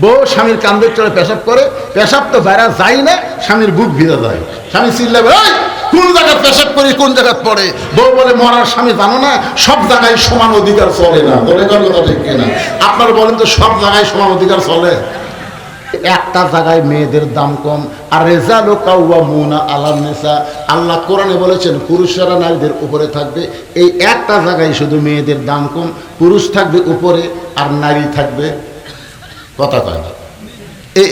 বউ স্বামীর কান্দের চড়ে পেশাব করে পেশাব তো বাইরে যায় না স্বামীর বুক ভিজে যায়। স্বামী চিল্লাবে "এই, কোন জায়গায় পেশাব করি কোন জায়গায় পড়ে? বউ বলে মরার স্বামী জানো না সব জায়গায় সমান অধিকার চলে না। বলে কথা ঠিক কিনা? আপনারা বলেন তো সব জায়গায় সমান অধিকার চলে? একটা জায়গায় মেয়েদের দাম কম। আর রেজালো কাউয়া মুনা আলাম নেশা আল্লাহ কোরআনে বলেছেন পুরুষরা নারীদের উপরে থাকবে। এই একটা জায়গায় শুধু মেয়েদের দাম কম পুরুষ থাকবে উপরে আর নারী থাকবে কথা কয়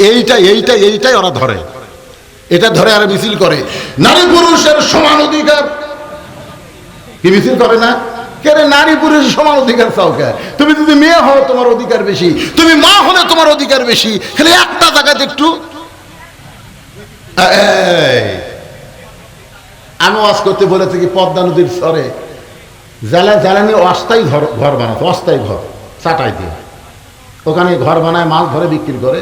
এইটা এইটা এইটাই ওরা ধরে। এটা ধরে আর মিছিল করে। নারী পুরুষের সমান অধিকার। কি মিছিল করে না? কেরে নারী পুরুষ সমান অধিকার চাও তুমি যদি মেয়ে হও, তোমার অধিকার বেশি। তুমি মা হলে তোমার অধিকার বেশি। খালি একটা জায়গাতে একটু। আমি ওয়াজ করতে বলেছি কি, পদ্মা নদীর সরে জ্বালা জ্বালানি অস্থায়ী ঘর ঘর বানাতো, অস্থায়ী ঘর, চাটাই দিয়ে। ওখানে ঘর বানায় মাছ ধরে বিক্রি করে।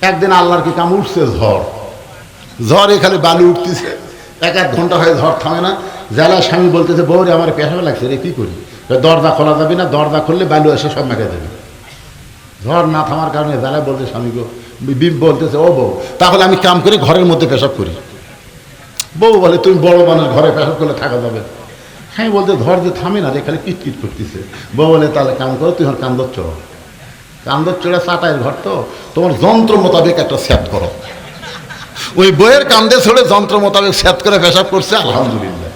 একদিন আল্লাহর কি কাম? উঠছে ঝড়। ঝড় এখানে বালু উঠতেছে। এক এক ঘণ্টা হয়ে ঝড় থামে না। জেলা স্বামী বলতেছে বৌরে আমার পেশাবে লাগছে রে, কী করি? দরজা খোলা যাবে না, দরজা খুললে বালু এসে সব মেখে দেবে। ঝড় না থামার কারণে জেলায় বলছে স্বামী গো বিম বলতেছে, ও বউ, তাহলে আমি কাম করি, ঘরের মধ্যে পেশাব করি। বউ বলে, তুমি বড় মানুষ, ঘরে পেশাব করলে থাকা যাবে। হ্যাঁ বলতে ধর যে থামে না রে, খালি কিটকিট করতেছে। বউ বলে, তাহলে কাম করো, তুই এখন কান্দর চড়ো কান্দর চড়ে চাটাইয়ের ঘর তো তোমার যন্ত্র মোতাবেক একটা সেট করো। ওই বইয়ের কান্দে ছড়ে যন্ত্র মোতাবেক সেট করে পেশাব করছে আলহামদুলিল্লাহ।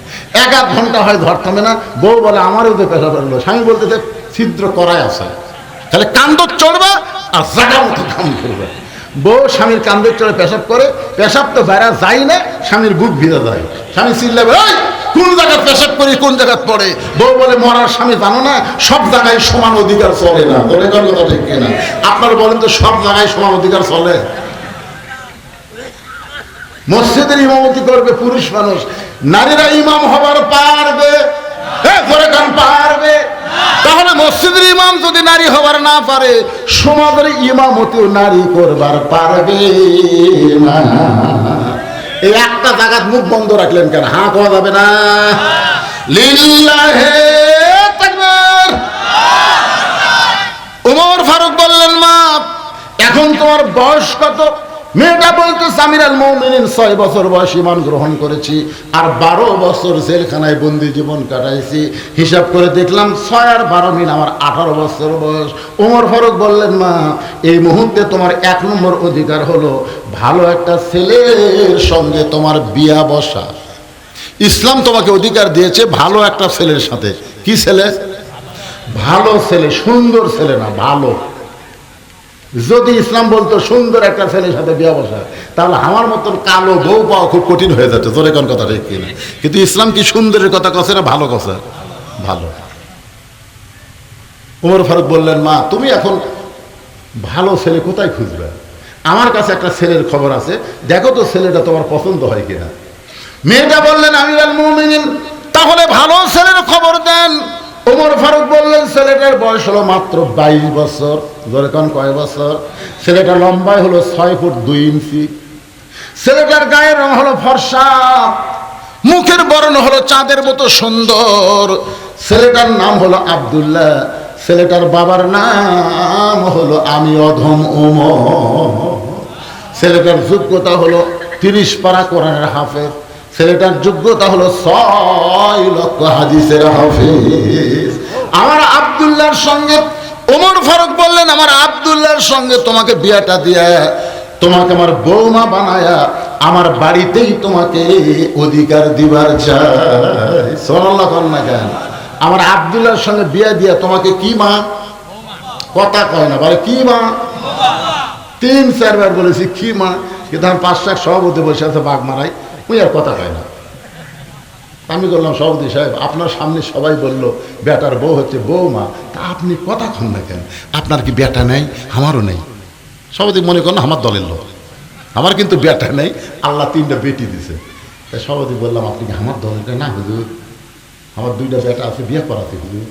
এক আধ ঘণ্টা হয় ধর থামে না বউ বলে আমারও তো পেশাব করল স্বামী বলতেছে ছিদ্র করাই আছে। তাহলে কান্দর চড়বে আর জায়গা মতো কাম করবে। বউ স্বামীর কান্দের চড়ে পেশাব করে পেশাব তো বাইরে যায় না স্বামীর বুক ভিজে যায়। স্বামী চিল্লাবে "এই, কোন জায়গায় পেশাব করি, কোন জায়গায় পড়ে? বউ বলে, মরার স্বামী জানো না, সব জায়গায় সমান অধিকার চলে না। বলে কথা ঠিক কিনা? আপনারা বলেন তো, সব জায়গায় সমান অধিকার চলে? মসজিদের ইমামতি করবে পুরুষ মানুষ। নারীরা ইমাম হবার পারবে? পারবে? তাহলে মসজিদের ইমাম যদি নারী হবার না পারে, সমাজের ইমামতিও নারী করবার পারবে না। এই একটা জায়গা মুখ বন্ধ রাখলেন কেন? হা কোয়া যাবে না? লিল্লাহে উমর ফারুক বললেন, মা, এখন তোমার বয়স কত? মেয়েটা বলতো, সামিরাল মৌমিনিন, ছয় বছর বয়স ইমান গ্রহণ করেছি আর বারো বছর জেলখানায় বন্দি জীবন কাটাইছি। হিসাব করে দেখলাম, ছয় আর বারো মিন আমার আঠারো বছর বয়স। ওমর ফারুক বললেন, মা, এই মুহূর্তে তোমার এক নম্বর অধিকার হলো ভালো একটা ছেলের সঙ্গে তোমার বিয়া বসা। ইসলাম তোমাকে অধিকার দিয়েছে ভালো একটা ছেলের সাথে। কি ছেলে? ভালো ছেলে, সুন্দর ছেলে না, ভালো। যদি ইসলাম বলতো, সুন্দর একটা ছেলের সাথে বিয়ে বসা, তাহলে আমার মতন কালো বউ পাওয়া খুব কঠিন হয়ে যাচ্ছে তোর কোন কথা ঠিক কিনা? কিন্তু ইসলাম কি সুন্দরের কথা কছে না ভালো কথা ভালো। উমর ফারুক বললেন, মা, তুমি এখন ভালো ছেলে কোথায় খুঁজবে? আমার কাছে একটা ছেলের খবর আছে। দেখো তো ছেলেটা তোমার পছন্দ হয় কিনা? মেয়েটা বললেন, আমিরাল মুমিনিন, তাহলে ভালো ছেলের খবর দেন। ওমর ফারুক বললেন, ছেলেটার বয়স হলো মাত্র বাইশ বছর। কোন কয় বছর? ছেলেটা লম্বায় হলো ছয় ফুট দুই ইঞ্চি। ছেলেটার গায়ের রং হলো ফর্সা। মুখের বরণ হলো চাঁদের মতো সুন্দর। ছেলেটার নাম হলো আব্দুল্লাহ। ছেলেটার বাবার নাম হলো আমি অধম উমর। ছেলেটার যোগ্যতা হলো তিরিশ পারা কোরআনের হাফেজ। ছেলেটার যোগ্যতা হলো ছয় লক্ষ হাদিসের হাফেজ। আমার আব্দুল্লাহর সঙ্গে ফারুক বললেন, আমার আব্দুল্লাহর সঙ্গে তোমাকে বিয়াটা দিয়ে, তোমাকে আমার বৌমা বানায়া, আমার বাড়িতেই তোমাকে অধিকার দিবার চাই। সোনাল্লাহ কন্যা কেন? আমার আব্দুল্লাহর সঙ্গে বিয়া দিয়া তোমাকে কি মা? কথা কয় না বলে কি মা? তিন চারবার বলেছি, কি মা? কিন্তু আমি পাঁচ লাখ সভাপতি বসে আছে, বাঘ মারাই ওই আর কথা কয় না। আমি বললাম, সভাপতি সাহেব, আপনার সামনে সবাই বলল, বেটার বউ হচ্ছে বউ মা তা আপনি কথা কন না কেন? আপনার কি বেটা নেই? আমারও নেই। সভাপতি মনে করেন আমার দলের লোক। আমার কিন্তু বেটা নেই। আল্লাহ তিনটা বেটি দিছে। তাই সভাপতি বললাম, আপনি কি আমার দলের না হুজুর। আমার দুইটা বেটা আছে, বিয়ে করাতে হুজুর।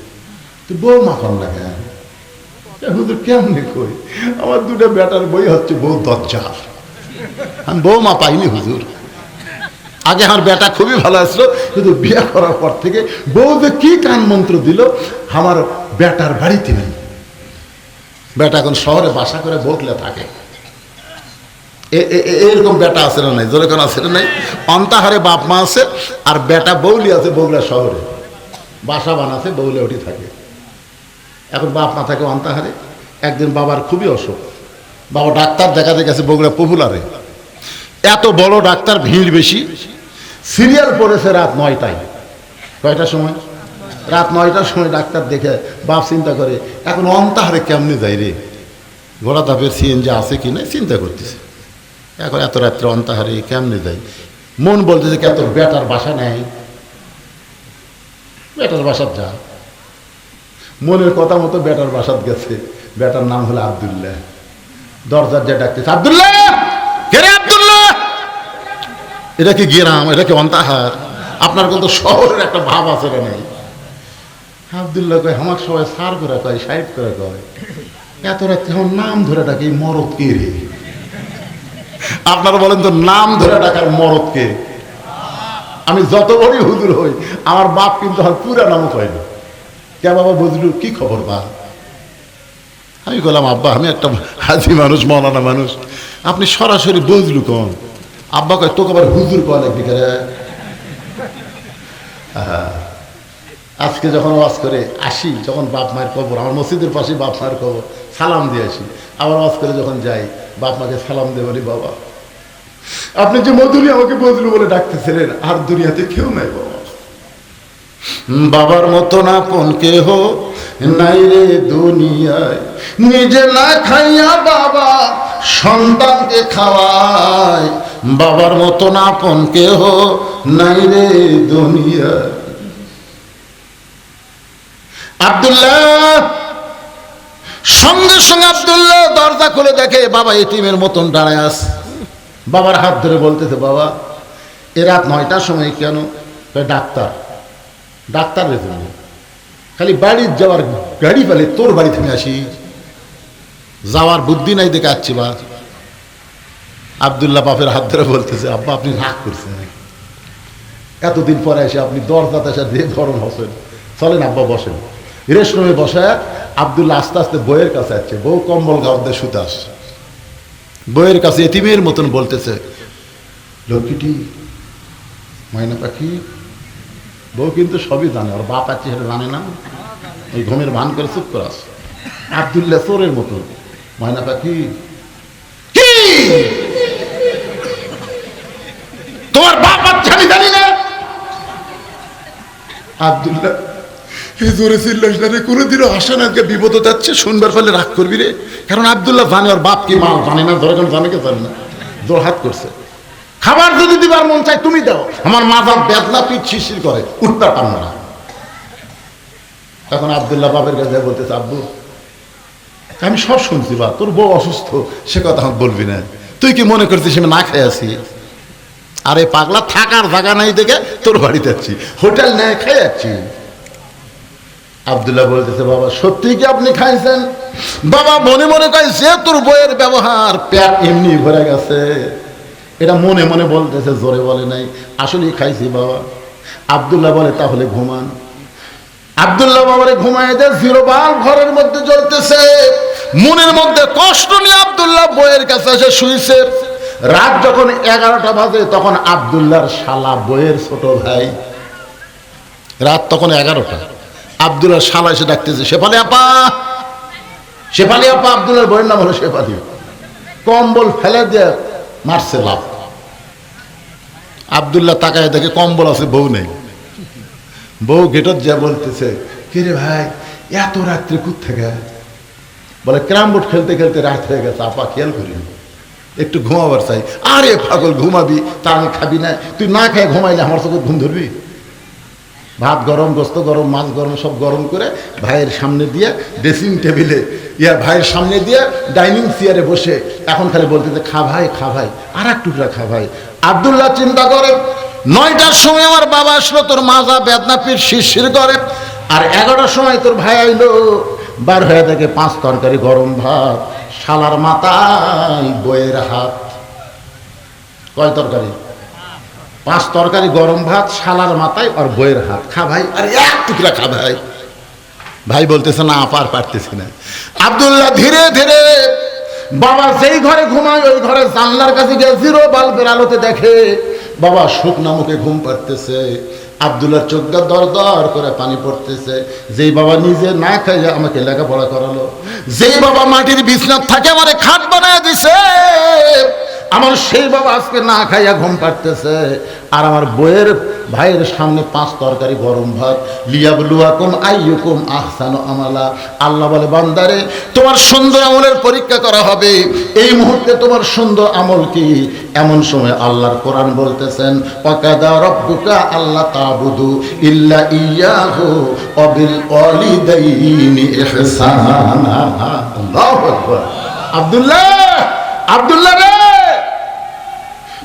তো বউ মা কন না কেন? হুজুর কেমনি কই? আমার দুটো বেটার বই হচ্ছে বউ দজ্জাল। আমি বৌমা পাইনি হুজুর। আগে আমার বেটা খুবই ভালো আসলো, কিন্তু বিয়ে করার পর থেকে যে কি কান মন্ত্র দিল, আমার বেটার বাড়িতে নেই। বেটা এখন শহরে বাসা করে বকলে থাকে। এরকম বেটা আছে না নাই? জোরে কোন আছে না নাই? অন্তাহারে বাপ মা আছে, আর বেটা বৌলি আছে বগুড়া শহরে। বাসা বানাতে বৌলে ওটি থাকে। এখন বাপ মা থাকে অন্তাহারে। একদিন বাবার খুবই অসুখ। বাবা ডাক্তার দেখাতে গেছে বগুড়া পপুলারে। এত বড় ডাক্তার, ভিড় বেশি। সিরিয়াল পড়েছে রাত নয়টায়। কয়টার সময়? রাত নয়টার সময় ডাক্তার দেখে বাপ চিন্তা করে, এখন অন্তাহারে কেমনে যাই রে? ঘোড়া ধাপের সিএনজি আছে কি না চিন্তা করতেছে। এখন এত রাত্রে অন্তাহারে কেমনে যাই? মন বলতেছে কি, এত বেটার বাসা নেই। বেটার বাসার যা। মনের কথা মতো বেটার বাসাত গেছে। বেটার নাম হলো আবদুল্লাহ। দরজার যে ডাকতেছে, আবদুল্লাহ! এটা কি গেরাম এটা কি অন্তাহার। আপনার কিন্তু শহরের একটা ভাব আছে রে নাই আবদুল্লাহ কয় আমার সবাই সার করে কয়, সাইড করে কয়। এত রাত্রে আমার নাম ধরে ডাকে মরদ কে রে? আপনারা বলেন তো, নাম ধরে ডাকার মরদ কে? আমি যত বড়ই হুজুর হই, আমার বাপ কিন্তু আর পুরা নামও কয় না। কে বাবা বুঝলু, কি খবর বা? আমি বললাম, আব্বা, আমি একটা হাজি মানুষ, মৌলানা মানুষ। আপনি সরাসরি বুঝলু কন? আব্বা কয়, তোকে আবার হুজুর কয় লাগবি কে আজকে যখন ওয়াজ করে, আসি, যখন বাপ মায়ের কবর, আমার মসজিদের পাশে বাপ মায়ের কবর, সালাম দিয়ে আসি। আবার ওয়াজ করে যখন যাই, বাপ মাকে সালাম দিয়ে বলি, বাবা, আপনি যে মধুরি আমাকে বদলু বলে ডাকতেছিলেন, আর দুনিয়াতে কেউ নাই বাবা। বাবার মতো না পন কেহ নাই রে দুনিয়ায়। নিজে না খাইয়া বাবা, সন্তানকে খাওয়ায়। বাবার মতো না পন কেহ নাই রে দুনিয়ায় আব্দুল্লাহ, সঙ্গে সঙ্গে আব্দুল্লাহ দরজা খুলে দেখে বাবা এটিমের মতন দাঁড়ায় আস বাবার হাত ধরে বলতেছে, বাবা, এ রাত নয়টার সময় কেন? ডাক্তার ডাক্তার ডাক্তারের জন্য খালি বাড়ির যাওয়ার গাড়ি পেলে তোর বাড়ি থেকে আসি। যাওয়ার বুদ্ধি নাই দেখে আসছি বা আবদুল্লাহ বাপের হাত ধরে বলতেছে, আব্বা, আপনি রাগ করছেন এতদিন পরে এসে আপনি দরজাতে এসে দিয়ে গরম হসেন চলেন আব্বা, বসেন। রেস্টরুমে বসে আবদুল্লাহ আস্তে আস্তে বইয়ের কাছে আসছে। বউ কম্বল গাও দিয়ে শুতে আসছে। বইয়ের কাছে এতিমের মতন বলতেছে, লক্ষ্মীটি, ময়না পাখি, বউ কিন্তু সবই জানে। ওর বাপ আছে সেটা জানে না। ওই ঘুমের ভান করে চুপ করে আসে আবদুল্লাহ চোরের মতন ময়না পাখি কি তোমার বাপ আছে আমি জানি না আবদুল্লাহ, এই জোরে চিল্লাস না রে, কোনোদিনও আসে না আজকে বিপদ যাচ্ছে, শুনবার ফলে রাগ করবি রে। কারণ আবদুল্লাহ জানে, ওর বাপ কি মা, জানে না, ধরে জানে কে জানে না। জোর হাত করছে। খাবার যদি দিবার মন চাই তুমি দাও। আমার মাথা বেদনা পিঠ শিশির করে, উঠতে পারব না। তখন আবদুল্লাহ বাপের কাছে যায় বলতেছে, আব্বু, আমি সব শুনছি বা, তোর বউ অসুস্থ, সে কথা বলবি না। তুই কি মনে করছিস আমি না খেয়ে আছি আরে পাগলা, থাকার জায়গা নাই দেখে তোর বাড়িতে যাচ্ছি। হোটেল নেয়, খেয়ে যাচ্ছি। আবদুল্লাহ বলতেছে, বাবা, সত্যি কি আপনি খাইছেন? বাবা, মনে মনে কয়, যে তোর বইয়ের ব্যবহার পেট এমনি ভরে গেছে। এটা মনে মনে বলতেছে, জোরে বলে নাই। আসলেই খাইছি, বাবা। আবদুল্লাহ বলে, তাহলে ঘুমান। আবদুল্লাহ বাবারে ঘুমায় দেয়, জিরো বাল ঘরের মধ্যে জ্বলতেছে। মনের মধ্যে কষ্ট নিয়ে আবদুল্লাহ বইয়ের কাছে এসে শুইছে। রাত যখন এগারোটা বাজে, তখন আবদুল্লাহর শালা বইয়ের ছোট ভাই। রাত তখন এগারোটা। আবদুল্লাহ শালা এসে ডাকতেছে, শেফালি আপা! শেফালি আপা! আবদুল্লাহর বইয়ের নাম হলো শেফালি কম্বল ফেলে দিয়ে মারছে লাভ। আবদুল্লাহ তাকায় দেখে কম্বল আছে, বউ নেই। বউ গেটত যা বলতেছে কিরে ভাই, এত রাত্রে থেকে বলে ক্রাম বোর্ড খেলতে খেলতে রাত হয়ে গেছে, আপা খেয়াল করিনি। একটু ঘুমাবার চাই। আরে পাগল, ঘুমাবি? তা আমি খাবি না। তুই না খেয়ে ঘুমাইলে আমার চোখে ঘুম ধরবি? ভাত গরম, গোস্ত গরম, মাছ গরম, সব গরম করে ভাইয়ের সামনে দিয়ে ড্রেসিং টেবিলে ইয়া ভাইয়ের সামনে দিয়ে ডাইনিং চেয়ারে বসে এখন খালি বলতেছে, খা ভাই খা ভাই আর এক টুকরা খা ভাই। আবদুল্লাহ চিন্তা করে, নয়টার সময় আমার বাবা আসলো, তোর মাজা বেদনা পিঠ শিরশির করে। আর এগারোটার সময় তোর ভাই আইলো, বার হয়ে থাকে পাঁচ তরকারি, গরম ভাত শালার মাথায় বইয়ের হাত। কয় তরকারি? পাঁচ তরকারি গরম ভাত, শালার মাথায় আর বইয়ের হাত। খা ভাই, আরে এক টুকরা খা ভাই। ভাই বলতেছে, না আপার পারতেছি না। আবদুল্লাহ ধীরে ধীরে বাবা যেই ঘরে ঘুমায়, ওই ঘরে জানলার কাছে গিয়ে জিরো বাল্বের আলোতে দেখে, বাবা, শুকনা মুখে ঘুম পাড়তেছে। আবদুল্লার চোখটা দর দর করে পানি পড়তেছে। যেই বাবা নিজে না খাইয়া আমাকে লেখাপড়া করালো, যেই বাবা মাটির বিছনা থাকে আমারে খাট বানায় দিছে। আমার সেই বাবা আজকে না খাইয়া ঘুম পাড়তেছে। আর আমার বইয়ের ভাইয়ের সামনে পাঁচ তরকারি গরম ভাত। লিয়াবলুয়াকুম আইয়ুকুম আহসানু আমালা। আল্লাহ বলে, বান্দারে, তোমার সুন্দর আমলের পরীক্ষা করা হবে। এই মুহূর্তে তোমার সুন্দর আমল কি? এমন সময় আল্লাহর কোরআন বলতেছেন, ওয়াকাদা রব্বুকা আল্লাহ তাবুদু ইল্লা ইয়াহু ওয়াবিল ওয়ালিদাইনি ইহসানা। আল্লাহু আকবার। আব্দুল্লাহ! আব্দুল্লাহ রে!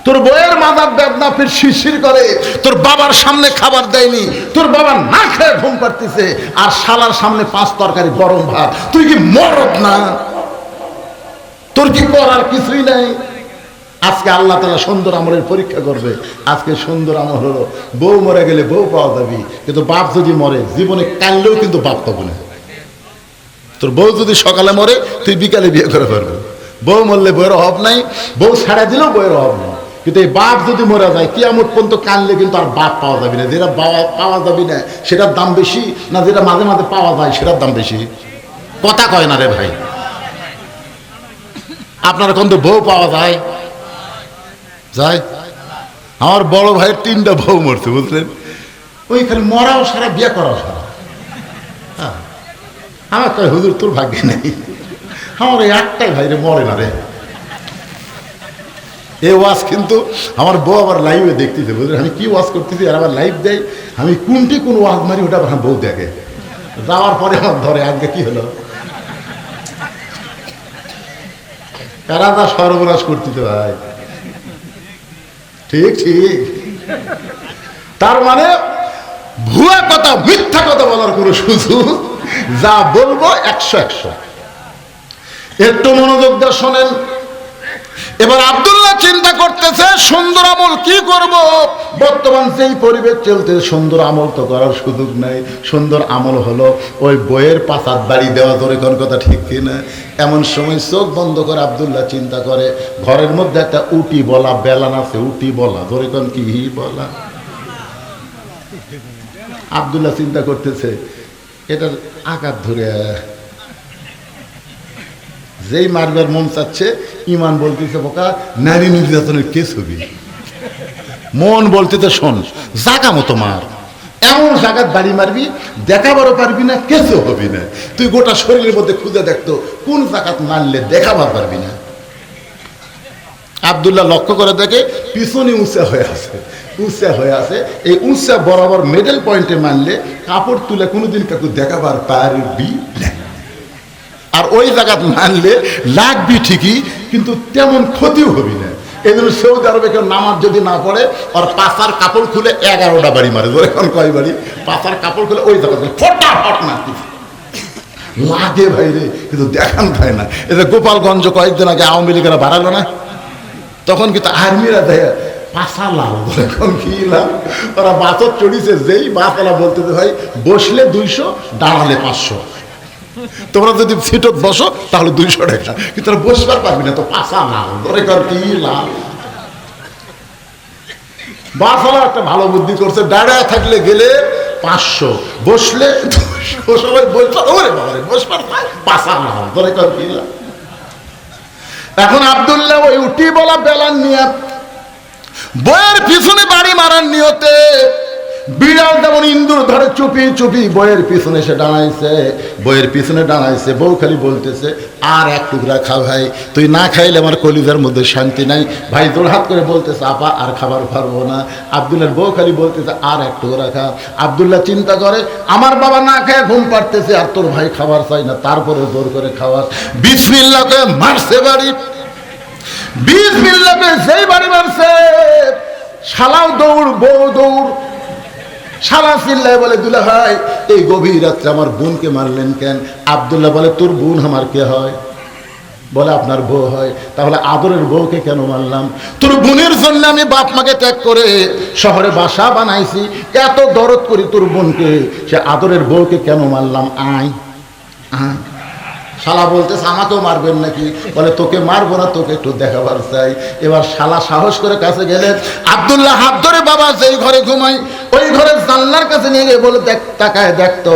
তোর বইয়ের মাদার বেদনা ফির শিরশির করে, তোর বাবার সামনে খাবার দেয়নি, তোর বাবা না খেয়ে ঘুম পাড়তেছে, আর শালার সামনে পাঁচ তরকারি গরম ভাত। তুই কি মরদ না? তোর কি করার কিছুই নাই? আজকে আল্লাহ তালা সুন্দর আমলের পরীক্ষা করবে। আজকে সুন্দর আমল হলো, বউ মরে গেলে বউ পাওয়া যাবি, কিন্তু বাপ যদি মরে, জীবনে কানলেও কিন্তু বাপ পাবো না। তোর বউ যদি সকালে মরে, তুই বিকালে বিয়ে করে পারবি বউ মরলে বইয়ের অভাব নাই, বউ ছাড়া দিলেও বইয়ের অভাব নেই। কিন্তু এই বাপ যদি মরা যায়, কিয়ামত পর্যন্ত কানলে কিন্তু আর বাপ পাওয়া যাবে না। যেটা পাওয়া যাবে না, সেটার দাম বেশি, না যেটা মাঝে মাঝে পাওয়া যায়, সেটার দাম বেশি। কথা কয় না রে ভাই। আপনার কোন তো বউ পাওয়া যায়। যায়? আমার বড় ভাইয়ের তিনটা বউ মরছে, বুঝলেন? ওইখানে মরাও সারা, বিয়ে করাও সারা। হ্যাঁ। আমার কয়, হুজুর, তোর ভাগ্যে নেই। আমার একটাই ভাই রে মরে না রে। এ ওয়াজ কিন্তু আমার বউ আবার লাইভে দেখতেছে বুঝলেন আমি কি ওয়াজ করতেছি? আর আবার লাইভ দেয়, আমি কোনটি কোন ওয়াজ মারি, ওটা আমার বউ দেখে। যাওয়ার পরে আমার ধরে, আজকে কি হলো? এরা তা সর্বনাশ করতেছে ভাই। ঠিক ঠিক। তার মানে ভুয়া কথা, মিথ্যা কথা বলার কোনো সুযোগ যা বলব একশো একশো। একটু মনোযোগ দিয়ে শোনেন এবার আবদুল্লাহ চিন্তা করতেছে, সুন্দর আমল কি করব? বর্তমান যেই পরিবেশ চলতে সুন্দর আমল তো করার সুযোগ নাই। সুন্দর আমল হলো ওই বইয়ের পাতার বাড়ি দেওয়া ধরে কোন কথা ঠিক কিনা এমন সময় চোখ বন্ধ করে আবদুল্লাহ চিন্তা করে, ঘরের মধ্যে একটা উটি বলা, বেলান আছে, উটি বলা ধরে কোন কি বলা? আব্দুল্লাহ চিন্তা করতেছে, এটার আকার ধরে যেই মারবার মন চাচ্ছে, ইমান বলতেছে, বোকা, নারী নির্যাতনের কেস হবি। মন বলতেছে, শোন, জাগা মতো মার। এমন জায়গার বাড়ি মারবি, দেখাবারও পারবি না, কেসও হবি না। তুই গোটা শরীরের মধ্যে খুঁজে দেখতো কোন জায়গাত মারলে দেখাবার পারবি না। আবদুল্লাহ লক্ষ্য করে দেখে, পিছনে উঁচা হয়ে আছে, উঁচা হয়ে আছে। এই উঁচা বরাবর মেডেল পয়েন্টে মানলে কাপড় তুলে কোনোদিন কাকু দেখাবার পারবি না। আর ওই জায়গাত মানলে লাগবি ঠিকই, কিন্তু তেমন ক্ষতিও হবি না। এই জন্য সৌদি আরবে কেউ নামাজ যদি না পড়ে, আর পাশার কাপড় খুলে এগারোটা বাড়ি মারে, ধরে এখন কয় বাড়ি? পাশার কাপড় খুলে ওই জায়গা ফটাফট লাগে ভাই রে, কিন্তু দেখান থাকে না। এটা গোপালগঞ্জ কয়েকদিন আগে আওয়ামী লীগেরা বাড়ালো না? তখন কিন্তু আর্মিরা দেয়, পাশা লাল এখন কি লাল? ওরা বাসত চড়িছে, যেই বাসওয়ালা বলতে ভাই, বসলে দুইশো, দাঁড়ালে পাঁচশো। তোমরা যদি সিটত বসো, তাহলে দুইশো টাকা। কিন্তু তোরা বসবার পারবি না, তো পাশা লাল ধরে কর কি লাল বাসওয়ালা একটা ভালো বুদ্ধি করছে দাঁড়ায় থাকলে গেলে পাঁচশো। বসলে সবাই বলছো, ওরে বাবারে, বসবার পাশা লাল ধরে কর কি লাল এখন আবদুল্লাহ ওই উঠি বলা বেলার নিয়ে বইয়ের পিছনে বাড়ি মারার নিয়তে বিড়াল যেমন ইন্দুর ধরে চুপি চুপি বইয়ের পিছনে সে দাঁড়াইছে বইয়ের পিছনে দাঁড়াইছে বউ খালি বলতেছে, আর এক টুকরা খা ভাই, তুই না খাইলে আমার কলিজার মধ্যে শান্তি নাই। ভাই হাত করে বলতেছে, আপা, আর খাবার পারব না। আবদুল্লার বউ খালি বলতেছে, আর এক টুকরা খা। আবদুল্লাহ চিন্তা করে, আমার বাবা না খেয়ে ঘুম পাড়তেছে, আর তোর ভাই খাবার চাই না তারপরে জোর করে খাওয়ার। বিসমিল্লাকে মারছে বাড়ি। বিশ মিল্লাকে যেই বাড়ি মারছে, শালাও দৌড়, বউ দৌড় চিল্লায় বলে, দুলা ভাই, এই গভীর রাত্রে আমার বোনকে মারলেন কেন? আবদুল্লাহ বলে, তোর বোন আমার কে হয়? বলে, আপনার বউ হয়। তাহলে আদরের বউকে কেন মারলাম? তোর বোনের জন্য আমি বাপ মাকে ত্যাগ করে শহরে বাসা বানাইছি। এত দরদ করি তোর বোনকে। সে আদরের বউকে কেন মারলাম? আয়। আয়। শালা বলতেছে আমাকেও মারবেন নাকি? বলে, তোকে মারবো না, তোকে একটু দেখাবার চাই। এবার শালা সাহস করে কাছে গেলেন। আব্দুল্লাহ হাত ধরে, বাবা, যেই ঘরে ঘুমাই, ওই ঘরে জানলার কাছে নিয়ে গিয়ে বলে, দেখ, তাকায় দেখতো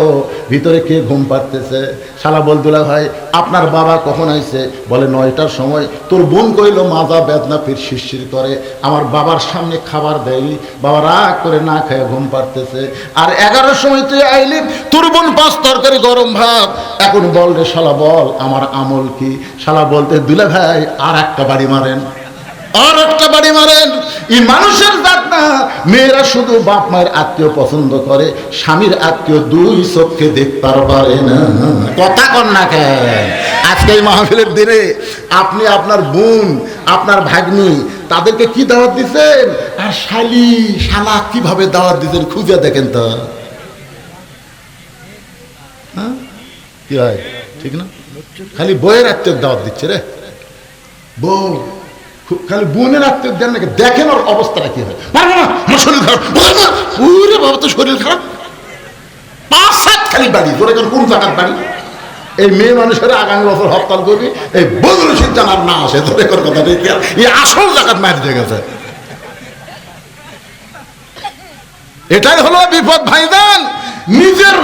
ভিতরে কে ঘুম পাড়তেছে? শালা বলদুল্লাহ ভাই, আপনার বাবা কখন আইছে? বলে, নয়টার সময়। তোর বোন কইল, মাজা বেদনা ফির শিরশির করে। আমার বাবার সামনে খাবার দেয়নি। বাবা রাগ করে না খেয়ে ঘুম পাড়তেছে। আর এগারোর সময় তুই আইলি, তোর বোন পাঁচ তরকারি গরম ভাত। এখন বল রে শালা, বল। আমার আমল কি? শালা বলতে দুলে ভাই, আর একটা বাড়ি মারেন। আর একটা বাড়ি মারেন। এই মানুষের জাত না। মেয়েরা শুধু বাপ মায়ের আত্মীয় পছন্দ করে, স্বামীর আত্মীয় দুই চোখকে দেখতে পারে না। কথা কন না কেন? আজকে এই মাহফিলের দিনে আপনি আপনার বোন, আপনার ভাগ্নি, তাদেরকে কি দাওয়াত দিচ্ছেন? আর শালি, শালা কীভাবে দাওয়াত দিচ্ছেন খুঁজে দেখেন তো। হ্যাঁ? কি হয়? ঠিক না? খালি বইয়ের আত্মীয় দাওয়াত দিচ্ছে রে। বউ খালি বোনের আত্মীয় দেন নাকি? দেখেন ওর অবস্থাটা কি হয়। পারব না আমার শরীর খারাপ। ওরে বাবা তো শরীর খারাপ? পাঁচ সাত খালি বাড়ি কোন জায়গার বাড়ি? এই মেয়ে মানুষের আগামী বছর হরতাল করবি, এই বদল জানার না আসে কথা এই আসল জায়গার দিয়ে গেছে। এটাই হলো বিপদ ভাইজান। নিজের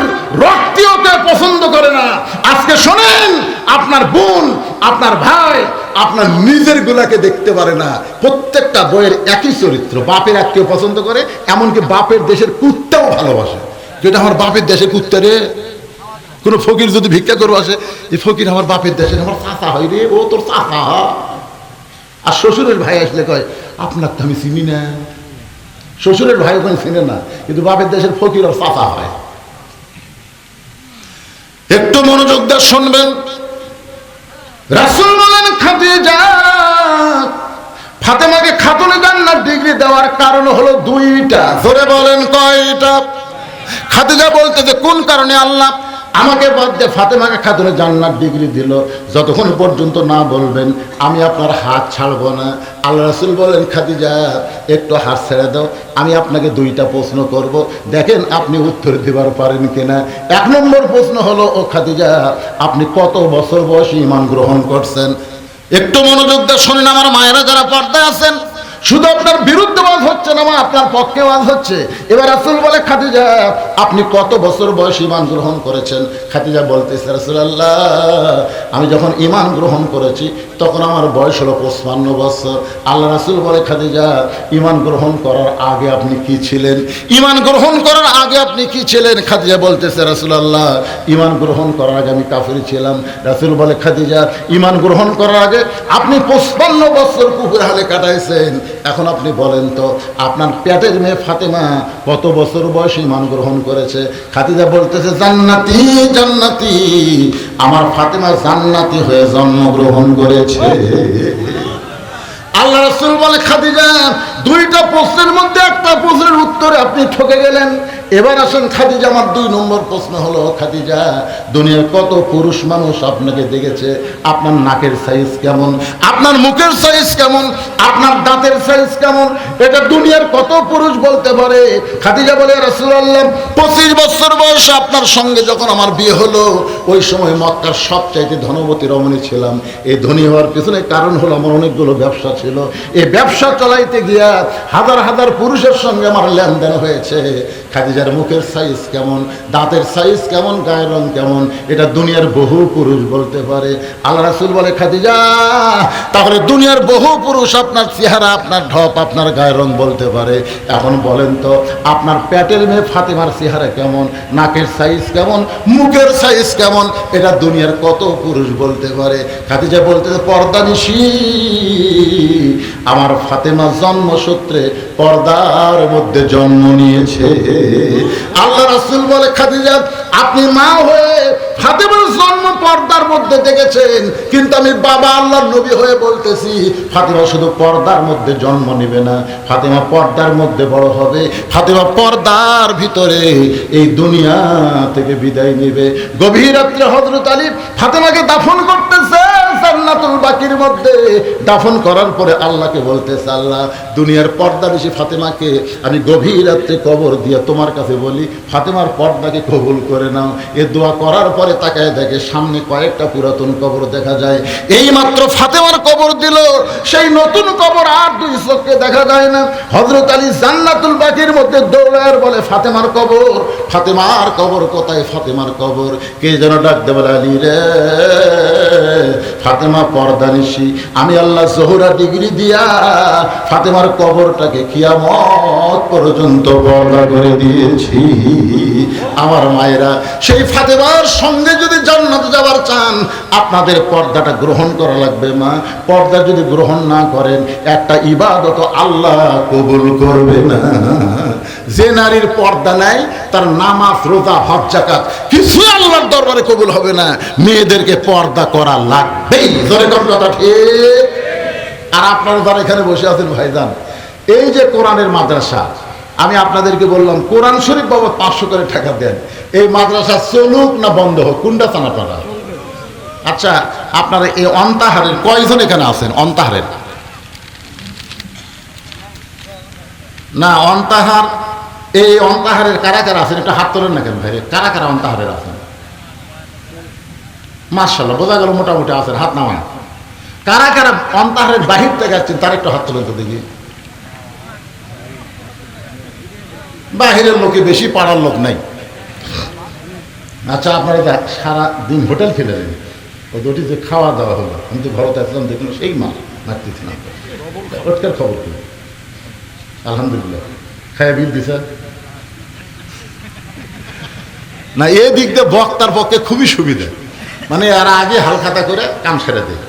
রক্তীয়কে পছন্দ করে না। আজকে শোনেন, আপনার বোন, আপনার ভাই, আপনার নিজের গুলাকে দেখতে পারে না। প্রত্যেকটা বইয়ের একই চরিত্র, বাপের আত্মীয় পছন্দ করে, এমনকি বাপের দেশের কুত্তাও ভালোবাসে। যেটা আমার বাপের দেশের কুত্তা রে, কোনো ফকির যদি ভিক্ষা করব আসে এই ফকির আমার বাপের দেশে, আমার চাচা হয় রে, ও তোর চাচা আর শ্বশুরের ভাই আসলে কয়, আপনার তো আমি চিনি না। শ্বশুরের ভাই ওখানে চিনে না, কিন্তু বাপের দেশের ফকির আর চাচা হয়। একটু মনোযোগ দিয়ে শুনবেন। রাসুল বলেন, খাদিজা, ফাতেমাকে খাতুনে জান্নাত ডিগ্রি দেওয়ার কারণ হলো দুইটা। ধরে বলেন কয়টা? খাদিজা বলতে যে কোন কারণে আল্লাহ আমাকে বাদ দিয়ে ফাতেমাকে খাতুনে জান্নাত ডিগ্রি দিল। যতক্ষণ পর্যন্ত না বলবেন, আমি আপনার হাত ছাড়বো না। আল্লাহ রাসুল বলেন, খাদিজা, একটু হাত ছেড়ে দাও, আমি আপনাকে দুইটা প্রশ্ন করব। দেখেন আপনি উত্তর দিবার পারেন কিনা। এক নম্বর প্রশ্ন হলো, ও খাতি খাদিজা, আপনি কত বছর বয়সে ইমান গ্রহণ করছেন? একটু মনোযোগ দিয়ে শোনেন, আমার মায়েরা যারা পর্দায় আছেন শুধু আপনার বিরুদ্ধে ওয়াজ হচ্ছে না আপনার পক্ষে ওয়াজ হচ্ছে। এবার রাসুল বলে, খাদিজা, আপনি কত বছর বয়স ইমান গ্রহণ করেছেন? খাদিজা বলতেছে, রাসুলাল্লাহ, আমি যখন ইমান গ্রহণ করেছি, তখন আমার বয়স হলো পঁচপান্ন বছর। আল্লাহ রাসুল বলে, খাদিজা ইমান গ্রহণ করার আগে আপনি কি ছিলেন? ইমান গ্রহণ করার আগে আপনি কি ছিলেন? খাদিজা বলতেছে, রাসুলাল্লাহ ইমান গ্রহণ করার আগে আমি কাফির ছিলাম। রাসুল বলে, খাদিজা ইমান গ্রহণ করার আগে আপনি পঁচপান্ন বছর কুকুর হালে কাটাইছেন। এখন আপনি বলেন তো, আপনার পেটের মেয়ে ফাতেমা কত বছর বয়সে ইমান গ্রহণ করেছে? খাতিজা বলতেছে, জান্নাতি জান্নাতি, আমার ফাতেমা জান্নাতি হয়ে জন্মগ্রহণ করেছে। আল্লাহ রসুল বলে, খাদিজা, দুইটা প্রশ্নের মধ্যে একটা প্রশ্নের উত্তরে আপনি ঠকে গেলেন। এবার আসেন খাদিজা, আমার দুই নম্বর প্রশ্ন হলো, খাদিজা, দুনিয়ার কত পুরুষ মানুষ আপনাকে দেখেছে? আপনার নাকের সাইজ কেমন? আপনার মুখের সাইজ কেমন? আপনার দাঁতের সাইজ কেমন? এটা দুনিয়ার কত পুরুষ বলতে পারে? খাদিজা বলে রাসূলুল্লাহ, পঁচিশ বছর বয়সে আপনার সঙ্গে যখন আমার বিয়ে হলো, ওই সময় মক্কার সবচাইতে ধনবতী রমণী ছিলাম। এই ধনী হওয়ার পিছনে কারণ হলো আমার অনেকগুলো ব্যবসা ছিল। এই ব্যবসা চালাইতে গিয়া হাজার হাজার পুরুষের সঙ্গে আমার লেনদেন হয়েছে। খাদিজার মুখের সাইজ কেমন, দাঁতের সাইজ কেমন, গায়ের রং কেমন, এটা দুনিয়ার বহু পুরুষ বলতে পারে। আল্লাহ রাসুল বলে, খাদিজা, তাহলে দুনিয়ার বহু পুরুষ আপনার চেহারা, আপনার ঢপ, আপনার গায়ের রং বলতে পারে। এখন বলেন তো, আপনার পেটের মেয়ে ফাতেমার চেহারা কেমন, নাকের সাইজ কেমন, মুখের সাইজ কেমন, এটা দুনিয়ার কত পুরুষ বলতে পারে। খাদিজা বলতে, পর্দা নিশি আমার ফাতেমা জন্মসূত্রে পর্দার মধ্যে জন্ম নিয়েছে। আল্লাহ রাসুল বলে, খাদিজা, আপনি মা হয়ে ফাতেমার জন্ম পর্দার মধ্যে দেখেছেন, কিন্তু আমি বাবা আল্লাহর নবী হয়ে বলতেছি, ফাতেমা শুধু পর্দার মধ্যে জন্ম নেবে না, ফাতেমা পর্দার মধ্যে বড় হবে, ফাতেমা পর্দার ভিতরে এই দুনিয়া থেকে বিদায় নেবে। গভীর রাত্রে হজরত আলী ফাতেমাকে দাফন করতেছে মধ্যে দাফন করার পরে আল্লাহকে বলতেছে, আল্লাহ, দুনিয়ার পর্দা বেশি ফাতেমাকে আমি গভীর রাত্রে কবর দিয়ে তোমার কাছে বলি, ফাতেমার পর্দাকে কবুল করে নাও। এ দোয়া করার পরে তাকায় দেখে সামনে কয়েকটা পুরাতন কবর দেখা যায়। এই মাত্র ফাতেমার কবর দিল, সেই নতুন কবর আর দুই চোখকে দেখা যায় না। হজরত আলী জান্নাতুল বাকির মধ্যে দৌড়ার বলে, ফাতেমার কবর ফাতেমার কবর কোথায়, ফাতেমার কবর? কে যেন ডাক দেবে আলী রে, ফাতেমা পর্দা নিশি আমি আল্লাহ জোহরা ডিগ্রি দিয়া ফাতেমার কবরটাকে কিয়ামত পর্যন্ত পর্দা করে দিয়েছি। আমার মায়েরা, সেই ফাতেমার সঙ্গে যদি জান্নাত যাবার চান, আপনাদের পর্দাটা গ্রহণ করা লাগবে মা। পর্দা যদি গ্রহণ না করেন, একটা ইবাদত আল্লাহ কবুল করবে না। যে নারীর পর্দা নাই, তার নামাজ, রোজা, হজ জাকাত কিছু আল্লাহর দরবারে কবুল হবে না। মেয়েদেরকে পর্দা করা লাগবেই। ধরে কোন কথা ঠিক? আর আপনারা যারা এখানে বসে আছেন, ভাইজান, এই যে কোরআনের মাদ্রাসা, আমি আপনাদেরকে বললাম, কোরআন শরীফ বাবা পাঁচশো করে টাকা দেন। এই মাদ্রাসা চলুক না বন্ধ হোক, কোনটা চান আপনারা? আচ্ছা আপনারা এই অন্তাহারের কয়জন এখানে আছেন? অন্তাহারের? না, অন্তাহার এই অন্তাহারের কারা কারা আছেন, একটা হাত তোলেন না কেন ভাই কারা কারা অন্তাহারের আছেন? মার্শাল্লাহ বোঝা গেল মোটামুটি আছেন, হাত নামান কারা কারা অন্তাহারের বাহির থেকে আসছেন, তার একটু হাত তোলেন তো দেখি। বাহিরের লোকে বেশি, পাড়ার লোক নাই। আচ্ছা আপনারা দেখ সারা দিন হোটেল খেলেন ও দুটি যে খাওয়া দাওয়া হলো, আমি তো ঘরতে আসলাম দেখলাম সেই মাল মারতেছি না খবর কি? আলহামদুলিল্লাহ। খায় বিল দিছে না এই দিক দিয়ে বক্তার পক্ষে খুবই সুবিধা। মানে আর আগে হালখাতা করে কাম সেরে দেয়।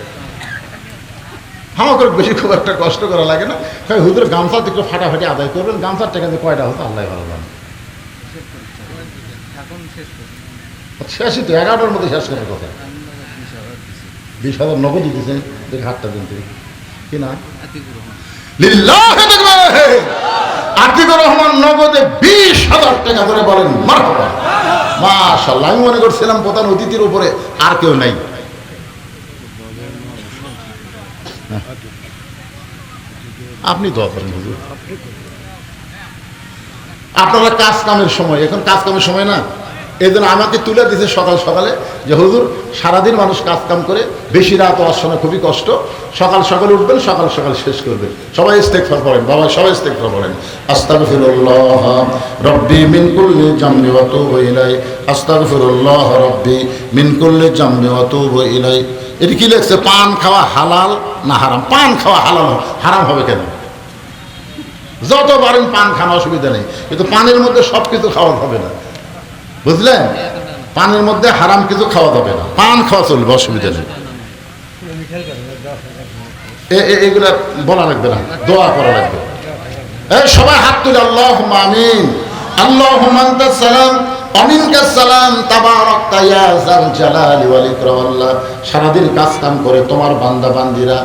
আমাকে বেশি খুব একটা কষ্ট করা লাগে না। হ্যাঁ হুজুর গামছা একটু ফাটাফাটি আদায় করবেন গামছার টাকা দিয়ে কয়টা হতো আল্লাহ ভালো জানে। শেষই তো এগারোটার মধ্যে শেষ করার কথা। বিশ হাজার নগদ দিতেছেন দেখে হাতটা দিন থেকে কি না আতিকুর রহমান। নগদে বিশ হাজার টাকা করে বলেন মারহাবা মাশাল্লাহ আমি মনে করছিলাম প্রধান অতিথির উপরে আর কেউ নাই। আপনি দোয়া করেন আপনারা কাজ কামের সময়, এখন কাজ কামের সময় না? এই জন্য আমাকে তুলে দিয়েছে সকাল সকালে যে, হুজুর, সারাদিন মানুষ কাজ কাম করে বেশি রাত হওয়ার সময় খুবই কষ্ট। সকাল সকাল উঠবেন, সকাল সকাল শেষ করবেন। সবাই ইস্তেকফার করেন বাবা সবাই ইস্তেকফার করেন আস্তাগফিরুল্লাহ রব্বি মিন কুল্লি জামবি ওয়া তুবু ইলাই আস্তাগফিরুল্লাহ রব্বি মিন কুল্লি জামবি ওয়া তুবু ইলাই এটি কি লেখছে? পান খাওয়া হালাল না হারাম? পান খাওয়া হালাল হারাম হবে কেন? যত পারেন পান খাওয়া অসুবিধা নেই, কিন্তু পানের মধ্যে সব কিছু খাওয়া হবে না। বুঝলেন পানের মধ্যে হারাম কিছু খাওয়া যাবে না। পান খাওয়া চলবে, অসুবিধা নেই। এগুলা বলা লাগবে না, দোয়া করা লাগবে। এই সবাই হাত তুলে আল্লাহ আল্লাহ সালাম সারাদিন কাজ কাম করে তোমার বান্দা বান্দিরা।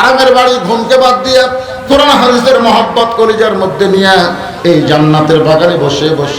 আরামের বাড়ি ঘুমকে বাদ দিয়া কোরআন হাদিসের মহব্বত কলিজার মধ্যে নিয়ে এই জান্নাতের বাগানে বসে বসে